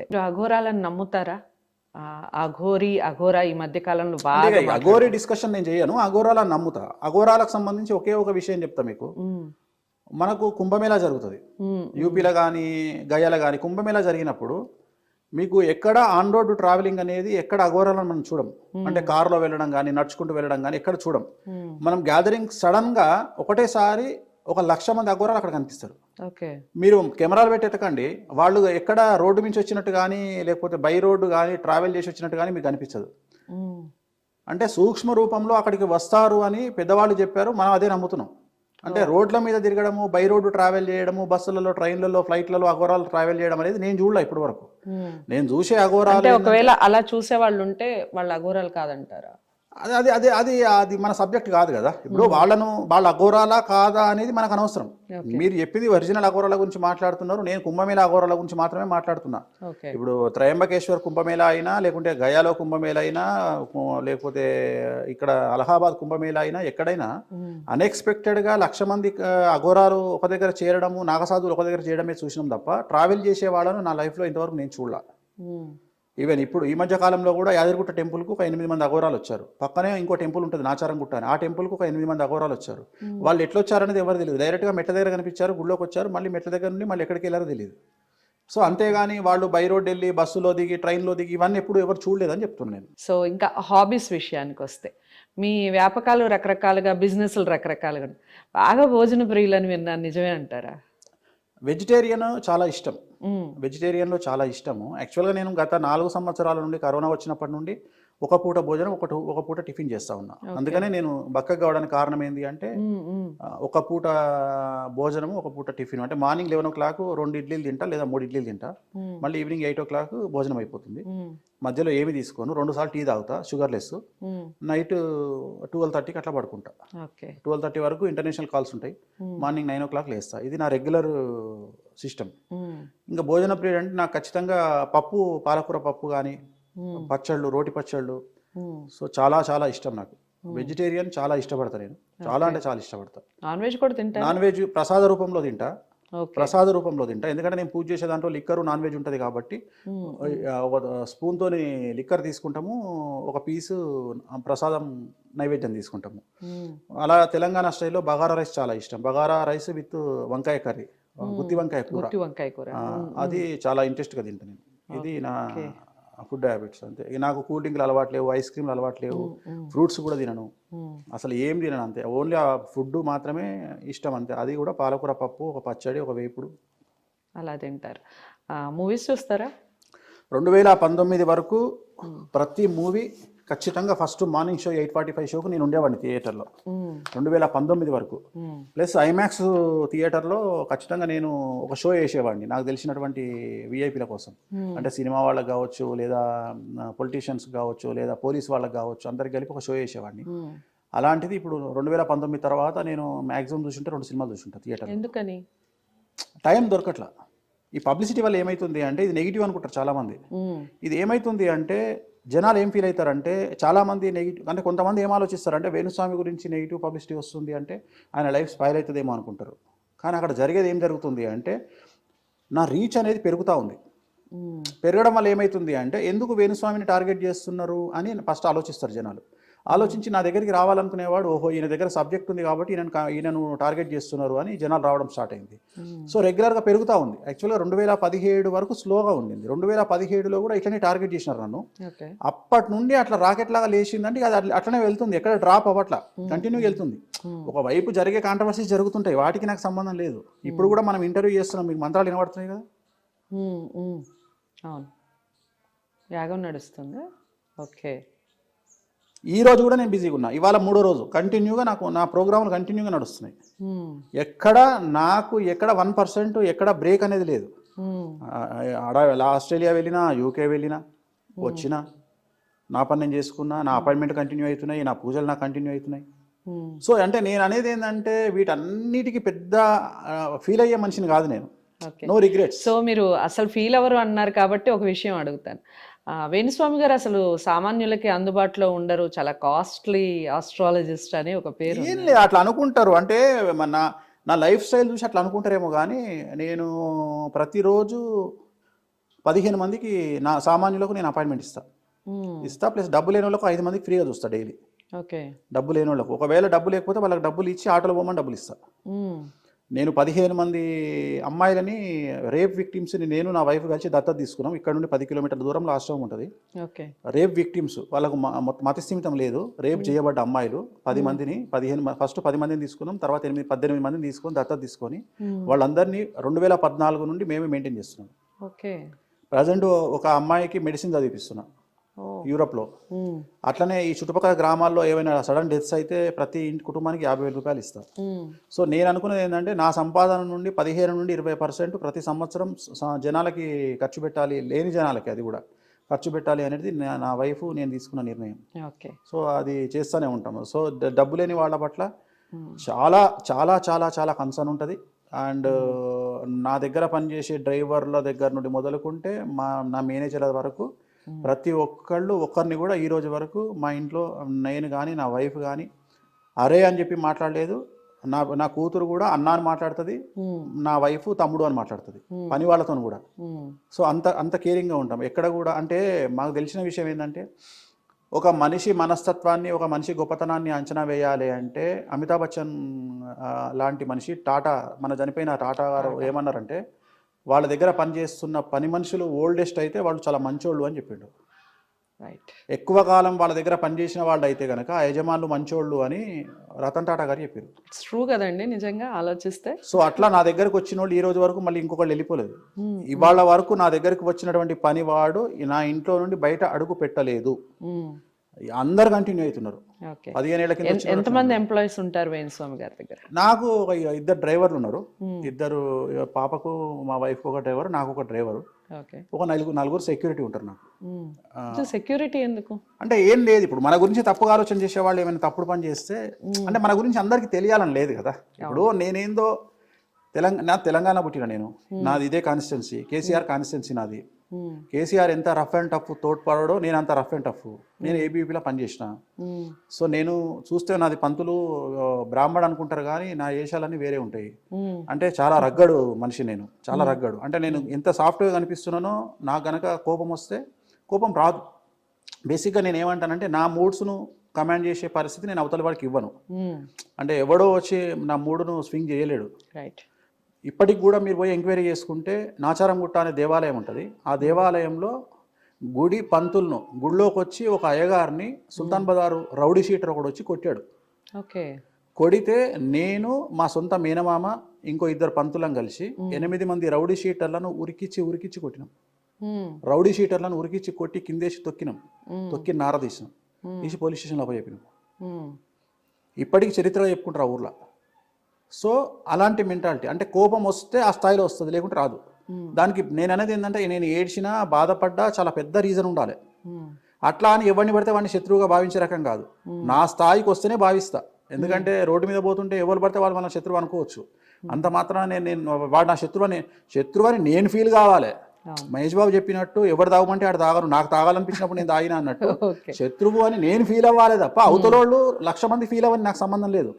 మీరు అఘోరాలను నమ్ముతారా? అఘోరి అఘోరా ఈ మధ్య కాలంలో బాగా అఘోరీ డిస్కషన్ నేను చేయను అఘోరాల నమ్ముతా. అఘోరాలకు సంబంధించి ఒకే ఒక విషయం చెప్తా మీకు. మనకు కుంభమేళా జరుగుతుంది. యూపీలో కానీ గయాలో కానీ కుంభమేళా జరిగినప్పుడు మీకు ఎక్కడ ఆన్ రోడ్ ట్రావెలింగ్ అనేది ఎక్కడ అఘోరాలను మనం చూడం. అంటే కారులో వెళ్ళడం కానీ నడుచుకుంటూ వెళ్ళడం కానీ ఎక్కడ చూడం. మనం గ్యాదరింగ్ సడన్గా ఒకటేసారి ఒక లక్ష మంది అఘోరాలు అక్కడ కనిపిస్తారు. ఓకే. మీరు కెమెరాలు పెట్టి ఎతకండి వాళ్ళు ఎక్కడ రోడ్డు నుంచి వచ్చినట్టు కానీ లేకపోతే బై రోడ్డు కానీ ట్రావెల్ చేసి వచ్చినట్టు కానీ మీకు కనిపించదు అంటే సూక్ష్మ రూపంలో అక్కడికి వస్తారు అని పెద్దవాళ్ళు చెప్పారు. మనం అదే నమ్ముతున్నాం. అంటే రోడ్ల మీద తిరగడము బై రోడ్డు ట్రావెల్ చేయడము బస్సులలో ట్రైన్లలో ఫ్లైట్లలో అఘోరాలు ట్రావెల్ చేయడం అనేది నేను చూడలే ఇప్పటి వరకు. నేను చూసే అఘోరాలు ఒకవేళ అలా చూసే వాళ్ళు ఉంటే వాళ్ళు అఘోరాలు కాదంటారా? అది అది అది అది అది మన సబ్జెక్ట్ కాదు కదా. ఇప్పుడు వాళ్ళను వాళ్ళ అఘోరాలా కాదా అనేది మనకు అనవసరం. మీరు చెప్పింది ఒరిజినల్ అఘోరాల గురించి మాట్లాడుతున్నారు నేను కుంభమేళ అఘోరాల గురించి మాత్రమే మాట్లాడుతున్నా. ఇప్పుడు త్రయంబకేశ్వర్ కుంభమేళ అయినా లేకుంటే గయాలో కుంభమేళ అయినా లేకపోతే ఇక్కడ అలహాబాద్ కుంభమేళ అయినా ఎక్కడైనా అన్ఎక్స్పెక్టెడ్గా లక్ష మంది అఘోరాలు ఒక దగ్గర చేరడము నాగసాధువులు ఒక దగ్గర చేయడమే చూసినాం తప్ప ట్రావెల్ చేసే వాళ్ళను నా లైఫ్లో ఇంతవరకు నేను చూడలా. ఉమ్, ఈవెన్ ఇప్పుడు ఈ మధ్య కాలంలో కూడా యాదగిరిగుట్ట టెంపుల్కు ఒక ఎనిమిది మంది అఘోరాలు వచ్చారు. పక్కనే ఇంకో టెంపుల్ ఉంటుంది నాచారం గుట్ట అని. ఆ టెంపుల్కు ఒక ఎనిమిది మంది అఘోరాలు వచ్చారు. వాళ్ళు ఎట్లా వచ్చారనేది ఎవరు తెలియదు. డైరెక్ట్గా మెట్ల దగ్గర కనిపించారు గుళ్ళోకి వచ్చారు మళ్ళీ మెట్ల దగ్గర నుండి మళ్ళీ ఎక్కడికి వెళ్ళారో తెలియదు. సో అంతేగాని వాళ్ళు బై రోడ్ వెళ్ళి బస్సులో దిగి ట్రైన్లో దిగి ఇవన్నీ ఎప్పుడు ఎవరు చూడలేదని చెప్తున్నాను నేను. సో ఇంకా హాబీస్ విషయానికి వస్తే మీ వ్యాపకాలు రకరకాలుగా బిజినెస్లు రకరకాలుగా. బాగా భోజన ప్రియులని విన్నాను. నిజమే అంటారా? వెజిటేరియన్ చాలా ఇష్టం. వెజిటేరియన్లో చాలా ఇష్టము. యాక్చువల్గా నేను గత నాలుగు సంవత్సరాల నుండి కరోనా వచ్చినప్పటి నుండి ఒక పూట భోజనం ఒక ఒక పూట టిఫిన్ చేస్తా ఉన్నా. అందుకనే నేను బక్కగా కావడానికి కారణం ఏంటి అంటే ఒక పూట భోజనము ఒక పూట టిఫిన్. అంటే మార్నింగ్ లెవెన్ ఓ క్లాక్ రెండు ఇడ్లీలు తింటా లేదా మూడు ఇడ్లీలు తింటా. మళ్ళీ ఈవినింగ్ ఎయిట్ ఓ క్లాక్ భోజనం అయిపోతుంది. మధ్యలో ఏమి తీసుకోను రెండు సార్లు టీ తాగుతా షుగర్లెస్ ఉమ్, నైట్ ట్వెల్వ్ థర్టీకి అట్లా పడుకుంటా. ఓకే. ట్వెల్వ్ థర్టీ వరకు ఇంటర్నేషనల్ కాల్స్ ఉంటాయి. మార్నింగ్ నైన్ ఓ క్లాక్ లేస్తా. ఇది నా రెగ్యులర్ సిస్టమ్. ఇంకా భోజన పీరియడ్ అంటే నాకు ఖచ్చితంగా పప్పు పాలకూర పప్పు కానీ పచ్చళ్ళు రోటి పచ్చళ్ళు. సో చాలా చాలా ఇష్టం నాకు. వెజిటేరియన్ చాలా ఇష్టపడతా నేను. చాలా అంటే చాలా ఇష్టపడతా. నాన్ వెజ్ కూడా తింటారా నాన్ వెజ్ ప్రసాద రూపంలో తింటా. ప్రసాద రూపంలో తింటా. ఎందుకంటే నేను పూజ చేసే దాంట్లో లిక్కరు నాన్ వెజ్ ఉంటుంది కాబట్టి స్పూన్తోని లిక్కర్ తీసుకుంటాము. ఒక పీసు ప్రసాదం నైవేద్యం తీసుకుంటాము. అలా తెలంగాణ స్టైల్లో బగారా రైస్ చాలా ఇష్టం. బగారా రైస్ విత్ వంకాయ కర్రీ. గుత్తి వంకాయ కూర. వంకాయ అది చాలా ఇంట్రెస్ట్గా తింటాను నేను. ఇది నా ఫుడ్ హ్యాబిట్స్ అంతే. నాకు కూల్ డ్రింక్లు అలవాటు లేవు ఐస్ క్రీమ్లు అలవాటు లేవు ఫ్రూట్స్ కూడా తినను. అసలు ఏం తినను అంతే. ఓన్లీ ఆ ఫుడ్ మాత్రమే ఇష్టం అంతే. అది కూడా పాలకూర పప్పు ఒక పచ్చడి ఒక వేపుడు. అలా తింటారు. మూవీస్ చూస్తారా? రెండు వేల పంతొమ్మిది వరకు ప్రతి మూవీ ఖచ్చితంగా first morning show eight forty five షోకు నేను ఉండేవాడిని థియేటర్లో. రెండు వేల పంతొమ్మిది వరకు. ప్లస్ ఐమాక్స్ థియేటర్లో ఖచ్చితంగా నేను ఒక షో వేసేవాడిని నాకు తెలిసినటువంటి విఐపీల కోసం. అంటే సినిమా వాళ్ళకి కావచ్చు లేదా పొలిటీషియన్స్ కావచ్చు లేదా పోలీస్ వాళ్ళకి కావచ్చు అందరికి కలిపి ఒక షో వేసేవాడిని. అలాంటిది ఇప్పుడు రెండు వేల పంతొమ్మిది తర్వాత నేను మ్యాక్సిమం చూసుంటే రెండు సినిమాలు చూసుంటా థియేటర్ ఎందుకని? టైం దొరకట్లా. ఈ పబ్లిసిటీ వల్ల ఏమైతుంది అంటే ఇది నెగిటివ్ అనుకుంటారు చాలామంది. ఇది ఏమైతుంది అంటే జనాలు ఏం ఫీల్ అవుతారంటే చాలామంది నెగిటివ్ అంటే కొంతమంది ఏం ఆలోచిస్తారంటే వేణుస్వామి గురించి నెగిటివ్ పబ్లిసిటీ వస్తుంది అంటే ఆయన లైఫ్ స్పైల్ అవుతుందేమో అనుకుంటారు. కానీ అక్కడ జరిగేది ఏం జరుగుతుంది అంటే నా రీచ్ అనేది పెరుగుతూ ఉంది. పెరగడం వల్ల ఏమవుతుంది అంటే ఎందుకు వేణుస్వామిని టార్గెట్ చేస్తున్నారు అని ఫస్ట్ ఆలోచిస్తారు జనాలు. ఆలోచించి నా దగ్గరికి రావాలనుకునేవాడు ఓహో ఈయన దగ్గర సబ్జెక్ట్ ఉంది కాబట్టి ఈయన ఈయనను టార్గెట్ చేస్తున్నారు అని జనాలు రావడం స్టార్ట్ అయింది. సో రెగ్యులర్గా పెరుగుతూ ఉంది. యాక్చువల్గా రెండు వేల పదిహేడు వరకు స్లోగా ఉండింది రెండు వేల పదిహేడులో కూడా ఇట్లనే టార్గెట్ చేసినారు నన్ను. అప్పటి నుండి అట్లా రాకెట్ లాగా లేచిందంటే అది అట్ల- అట్లనే వెళ్తుంది. ఎక్కడ డ్రాప్ అవ్వట్లా. కంటిన్యూ వెళ్తుంది. ఒకవైపు జరిగే కాంట్రవర్సీస్ జరుగుతుంటాయి. వాటికి నాకు సంబంధం లేదు. ఇప్పుడు కూడా మనం ఇంటర్వ్యూ చేస్తున్నాం. మీకు మంత్రాలు వినబడుతున్నాయి కదా. అవును. యాగం నడుస్తుందా? ఓకే. ఈ రోజు కూడా నేను బిజీగా ఉన్నా. ఇవాళ మూడో రోజు. కంటిన్యూగా నాకు నా ప్రోగ్రాములు కంటిన్యూగా నడుస్తున్నాయి. ఎక్కడ నాకు ఎక్కడ వన్ పర్సెంట్ ఎక్కడ బ్రేక్ అనేది లేదు. ఆస్ట్రేలియా వెళ్ళినా యూకే వెళ్ళినా వచ్చినా నా పని నేను చేసుకున్నా నా అపాయింట్మెంట్ కంటిన్యూ అవుతున్నాయి నా పూజలు నాకు కంటిన్యూ అవుతున్నాయి. సో అంటే నేను అనేది ఏంటంటే వీటన్నిటికీ పెద్ద ఫీల్ అయ్యే మనిషిని కాదు నేను. నో రిగ్రెట్స్ సో మీరు అసలు ఫీల్ ఎవరు అన్నారు కాబట్టి ఒక విషయం అడుగుతాను. వేణుస్వామి గారు అసలు సామాన్యులకి అందుబాటులో ఉండరు. చాలా కాస్ట్లీ ఆస్ట్రాలజిస్ట్ అని ఒక పేరు ఏం లేదు అట్లా అనుకుంటారు. అంటే మన నా- నా లైఫ్ స్టైల్ చూసి అట్లా అనుకుంటారేమో కానీ నేను ప్రతిరోజు పదిహేను మందికి నా సామాన్యులకు నేను అపాయింట్మెంట్ ఇస్తా. ఇస్తా ప్లస్ డబ్బు లేని వాళ్ళకు ఐదు మందికి ఫ్రీగా చూస్తా డైలీ. ఓకే. డబ్బు లేని వాళ్ళకు. ఒకవేళ డబ్బు లేకపోతే వాళ్ళకి డబ్బులు ఇచ్చి ఆటోలో పోమని డబ్బులు ఇస్తా. నేను పదిహేను మంది అమ్మాయిలని రేప్ విక్టిమ్స్ని నేను నా వైఫ్ కలిసి దత్తత తీసుకున్నాం. ఇక్కడ నుండి పది కిలోమీటర్ల దూరంలో ఆశ్రమం ఉంటుంది. ఓకే. రేప్ విక్టిమ్స్ వాళ్ళకు మ- మొత్తం మతిస్థిమితం లేదు. రేప్ చేయబడ్డ అమ్మాయిలు పది మందిని పదిహేను ఫస్ట్ పది మందిని తీసుకున్నాం. తర్వాత ఎనిమిది పద్దెనిమిది మందిని తీసుకొని దత్తత తీసుకొని. వాళ్ళందరినీ రెండు వేల పద్నాలుగు నుండి మేమే మెయింటైన్ చేస్తున్నాం. ఓకే. ప్రజెంట్ ఒక అమ్మాయికి మెడిసిన్ చదివిస్తున్నాం ఓ. యూరోప్లో. మ్మ్. అట్లనే ఈ చుట్టుపక్కల గ్రామాల్లో ఏమైనా సడన్ డెత్స్ అయితే ప్రతి ఇంటి కుటుంబానికి యాభై వేల రూపాయలు ఇస్తాం మ్మ్. సో నేను అనుకున్నది ఏంటంటే నా సంపాదన నుండి పదిహేను నుండి ఇరవై పర్సెంట్ ప్రతి సంవత్సరం జనాలకి ఖర్చు పెట్టాలి లేని జనాలకి అది కూడా. ఖర్చు పెట్టాలి అనేది నా- వైఫ్ నేను తీసుకున్న నిర్ణయం. ఓకే. సో అది చేస్తూనే ఉంటాము సో డబ్బు లేని వాళ్ళ పట్ల. చాలా చాలా చాలా చాలా కన్సర్న్ ఉంటుంది. అండ్ నా దగ్గర పనిచేసే డ్రైవర్ల దగ్గర నుండి మొదలుకుంటే మా నా మేనేజర్ల వరకు ప్రతి ఒక్కళ్ళు ఒక్కరిని కూడా ఈ రోజు వరకు మా ఇంట్లో నేను కానీ నా వైఫ్ కానీ అరే అని చెప్పి మాట్లాడలేదు. నా నా కూతురు కూడా అన్న అని మాట్లాడుతుంది. నా వైఫ్ తమ్ముడు అని మాట్లాడుతుంది పని వాళ్ళతో కూడా. సో అంత అంత కేరింగ్గా ఉంటాం. ఎక్కడ కూడా అంటే మాకు తెలిసిన విషయం ఏంటంటే ఒక మనిషి మనస్తత్వాన్ని ఒక మనిషి గొప్పతనాన్ని అంచనా వేయాలి అంటే అమితాబ్ బచ్చన్ లాంటి మనిషి టాటా మన చనిపోయిన టాటా గారు ఏమన్నారంటే వాళ్ళ దగ్గర పనిచేస్తున్న పని మనుషులు ఓల్డెస్ట్ అయితే వాళ్ళు చాలా మంచోళ్ళు అని చెప్పిండు. రైట్ ఎక్కువ కాలం వాళ్ళ దగ్గర పనిచేసిన వాళ్ళు అయితే కనుక ఆ యజమానులు మంచోళ్ళు అని రతన్ టాటా గారు చెప్పారు. ట్రూ కదండి నిజంగా ఆలోచిస్తే. సో అట్లా నా దగ్గరకు వచ్చిన వాళ్ళు ఈ రోజు వరకు మళ్ళీ ఇంకొకళ్ళు వెళ్ళిపోలేదు. మ్మ్. ఇవాళ వరకు నా దగ్గరికి వచ్చినటువంటి పనివాడు నా ఇంట్లో నుండి బయట అడుగు పెట్టలేదు. మ్మ్. అందరు కంటిన్యూ అవుతున్నారు. పదిహేను ఏళ్ళ కింద ఎంతమంది ఎంప్లాయీస్ ఉంటారు వేణుస్వామి గారి దగ్గర? నాకు ఒక ఇద్దరు డ్రైవర్లు ఉన్నారు. మ్మ్. ఇద్దరు పాపకు మా వైఫ్ ఒక డ్రైవర్ నాకు ఒక డ్రైవర్ ఒక నలుగురు నలుగురు సెక్యూరిటీ ఉంటారు నాకు. ఇది సెక్యూరిటీ ఎందుకు? అంటే ఏం లేదు ఇప్పుడు మన గురించి తప్పుగా ఆలోచన చేసే వాళ్ళు ఏమైనా తప్పుడు పని చేస్తే అంటే మన గురించి అందరికీ తెలియాలని లేదు కదా. ఇప్పుడు నేనేందో తెలంగాణ నా తెలంగాణ పుట్టిన నేను. నాది ఇదే కాన్స్టిట్యున్సీ కేసీఆర్ కాన్స్టిట్యున్సీ నాది. కేసీఆర్ ఎంత రఫ్ అండ్ టఫ్ తోడ్పడడో నేను అంత రఫ్ అండ్ టఫ్. నేను ఏబీపీలో పనిచేసిన. మ్మ్. సో నేను చూస్తే నాది పంతులు ఆ, బ్రాహ్మడు అనుకుంటారు కానీ నా వేషాలన్నీ వేరే ఉంటాయి. మ్మ్. అంటే చాలా రగ్గడు మనిషి నేను చాలా రగ్గడు. అంటే నేను ఎంత సాఫ్ట్గా కనిపిస్తున్నానో నాకు గనక కోపం వస్తే కోపం రాదు. బేసిక్గా నేను ఏమంటానంటే నా మూడ్స్ను కమాండ్ చేసే పరిస్థితి నేను అవతల వాడికి ఇవ్వను. అంటే ఎవడో వచ్చి నా మూడును స్వింగ్ చేయలేడు. రైట్ ఇప్పటికి కూడా మీరు పోయి ఎంక్వైరీ చేసుకుంటే నాచారంగుట్ట అనే దేవాలయం ఉంటుంది. ఆ దేవాలయంలో గుడి పంతులను గుడిలోకి వచ్చి ఒక అయ్యగారిని సుల్తాన్ బజారు రౌడీ షీటర్ ఒకడు వచ్చి కొట్టాడు. ఓకే. కొడితే నేను మా సొంత మేనమామ ఇంకో ఇద్దరు పంతులం కలిసి ఎనిమిది మంది రౌడీ షీటర్లను ఉరికిచ్చి ఉరికిచ్చి కొట్టినాం. రౌడీ షీటర్లను ఉరికిచ్చి కొట్టి కిందేసి తొక్కినాం. తొక్కి నార తీసినాం. మ్మ్. తీసి పోలీస్ స్టేషన్లో చెప్పినాం. మ్మ్. ఇప్పటికి చరిత్ర చెప్పుకుంటారు ఆ ఊర్లో. సో అలాంటి మెంటాలిటీ అంటే కోపం వస్తే ఆ స్థాయిలో వస్తుంది లేకుంటే రాదు. దానికి నేను అనేది ఏంటంటే నేను ఏడ్చినా బాధపడ్డా చాలా పెద్ద రీజన్ ఉండాలి. అట్లా అని ఎవరిని పడితే వాడిని శత్రువుగా భావించే రకం కాదు. నా స్థాయికి వస్తేనే భావిస్తా. ఎందుకంటే రోడ్డు మీద పోతుంటే ఎవరు పడితే వాళ్ళు మన శత్రువు అనుకోవచ్చు. అంత మాత్రాన నేను నేను వాడు నా శత్రువు అని శత్రువు అని నేను ఫీల్ కావాలి. మహేష్ బాబు చెప్పినట్టు ఎవరు తాగమంటే ఆడు తాగరు. నాకు తాగాలనిపించినప్పుడు నేను తాగినా అన్నట్టు. శత్రువు అని నేను ఫీల్ అవ్వాలి తప్ప అవతలోళ్ళు లక్ష మంది ఫీల్ అవ్వని నాకు సంబంధం లేదు.